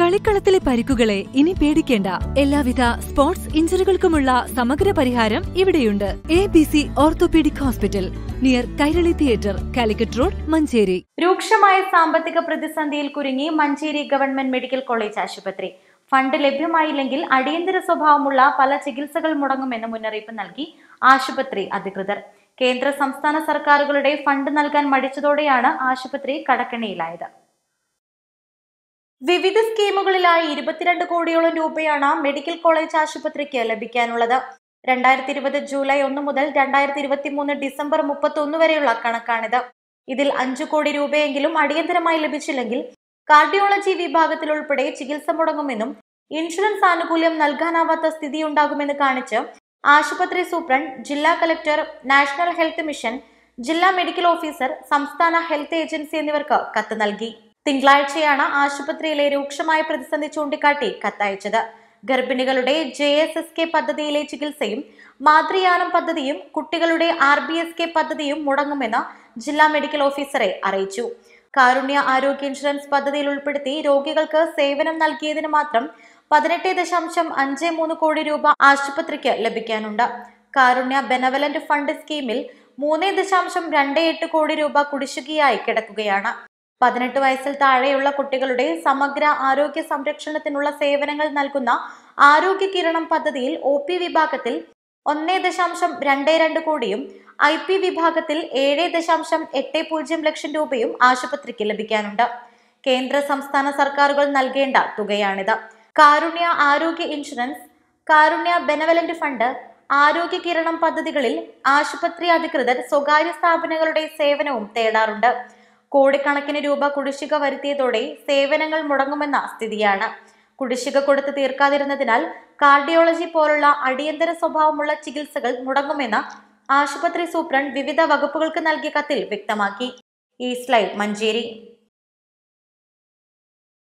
കളിക്കളത്തിലെ പരിക്കുകളെ ഇനി പേടിക്കേണ്ട. എല്ലാവിധ സ്പോർട്സ് ഇഞ്ചുറികൾക്കുമുള്ള സമഗ്ര പരിഹാരം ഇവിടെയുണ്ട്. A B C orthopaedic hospital near Kairali theatre Calicut road Manjeri. രൂക്ഷമായ സാമ്പത്തിക പ്രതിസന്ധിയിൽ കുരുങ്ങി മഞ്ചേരി ഗവൺമെന്റ് മെഡിക്കൽ കോളേജ് ആശുപത്രി. ഫണ്ട് ലഭ്യമായില്ലെങ്കിൽ അടിയന്തര സ്വഭാവമുള്ള പല ചികിത്സകൾ മുടങ്ങുമെന്ന് മുന്നറിയിപ്പ് നൽകി ആശുപത്രി അധികൃതർ. കേന്ദ്ര സംസ്ഥാന സർക്കാരുകളുടെ ഫണ്ട് നൽകാൻ മടിച്ചതോടെയാണ് ആശുപത്രി കടക്കണിയിലായത്. വിവിധ സ്കീമുകളിലായി ഇരുപത്തിരണ്ട് കോടിയോളം രൂപയാണ് മെഡിക്കൽ കോളേജ് ആശുപത്രിക്ക് ലഭിക്കാനുള്ളത്. രണ്ടായിരത്തി ഇരുപത് ജൂലൈ ഒന്ന് മുതൽ രണ്ടായിരത്തി ഇരുപത്തി മൂന്ന് ഡിസംബർ മുപ്പത്തി ഒന്ന് വരെയുള്ള കണക്കാണിത്. ഇതിൽ അഞ്ചു കോടി രൂപയെങ്കിലും അടിയന്തരമായി ലഭിച്ചില്ലെങ്കിൽ കാർഡിയോളജി വിഭാഗത്തിൽ ഉൾപ്പെടെ ചികിത്സ മുടങ്ങുമെന്നും ഇൻഷുറൻസ് ആനുകൂല്യം നൽകാനാവാത്ത സ്ഥിതിയുണ്ടാകുമെന്ന് കാണിച്ച് ആശുപത്രി സൂപ്രണ്ട് ജില്ലാ കലക്ടർ നാഷണൽ ഹെൽത്ത് മിഷൻ ജില്ലാ മെഡിക്കൽ ഓഫീസർ സംസ്ഥാന ഹെൽത്ത് ഏജൻസി എന്നിവർക്ക് കത്ത് നൽകി. തിങ്കളാഴ്ചയാണ് ആശുപത്രിയിലെ രൂക്ഷമായ പ്രതിസന്ധി ചൂണ്ടിക്കാട്ടി കത്തയച്ചത്. ഗർഭിണികളുടെ ജെ എസ് എസ് കെ പദ്ധതിയിലെ ചികിത്സയും മാതൃയാനം പദ്ധതിയും കുട്ടികളുടെ ആർ ബി എസ് കെ പദ്ധതിയും മുടങ്ങുമെന്ന് ജില്ലാ മെഡിക്കൽ ഓഫീസറെ അറിയിച്ചു. കാരുണ്യ ആരോഗ്യ ഇൻഷുറൻസ് പദ്ധതിയിൽ ഉൾപ്പെടുത്തി രോഗികൾക്ക് സേവനം നൽകിയതിന് മാത്രം പതിനെട്ട് ദശാംശം അഞ്ച് മൂന്ന് കോടി രൂപ ആശുപത്രിക്ക് ലഭിക്കാനുണ്ട്. കാരുണ്യ ബെനവലന്റ് ഫണ്ട് സ്കീമിൽ മൂന്ന് ദശാംശം രണ്ട് എട്ട് കോടി രൂപ കുടിശ്ശികയായി കിടക്കുകയാണ്. പതിനെട്ട് വയസ്സിൽ താഴെയുള്ള കുട്ടികളുടെ സമഗ്ര ആരോഗ്യ സംരക്ഷണത്തിനുള്ള സേവനങ്ങൾ നൽകുന്ന ആരോഗ്യ കിരണം പദ്ധതിയിൽ ഒ പി വിഭാഗത്തിൽ ഒന്നേ ദശാംശം രണ്ട് രണ്ട് കോടിയും ഐ പി വിഭാഗത്തിൽ ഏഴ് ദശാംശം എട്ട് പൂജ്യം ലക്ഷം രൂപയും ആശുപത്രിക്ക് ലഭിക്കാനുണ്ട്. കേന്ദ്ര സംസ്ഥാന സർക്കാരുകൾ നൽകേണ്ട തുകയാണിത്. കാരുണ്യ ആരോഗ്യ ഇൻഷുറൻസ് കാരുണ്യ ബെനവലന്റ് ഫണ്ട് ആരോഗ്യ കിരണം പദ്ധതികളിൽ ആശുപത്രി അധികൃതർ സ്വകാര്യ സ്ഥാപനങ്ങളുടെ സേവനവും തേടാറുണ്ട്. കോടിക്കണക്കിന് രൂപ കുടിശ്ശിക വരുത്തിയതോടെ സേവനങ്ങൾ മുടങ്ങുമെന്ന സ്ഥിതിയാണ്. കുടിശ്ശിക കൊടുത്ത് തീർക്കാതിരുന്നതിനാൽ കാർഡിയോളജി പോലുള്ള അടിയന്തര സ്വഭാവമുള്ള ചികിത്സകൾ മുടങ്ങുമെന്ന് ആശുപത്രി സൂപ്രണ്ട് വിവിധ വകുപ്പുകൾക്ക് നൽകിയ കത്തിൽ വ്യക്തമാക്കി. East live Manjeri.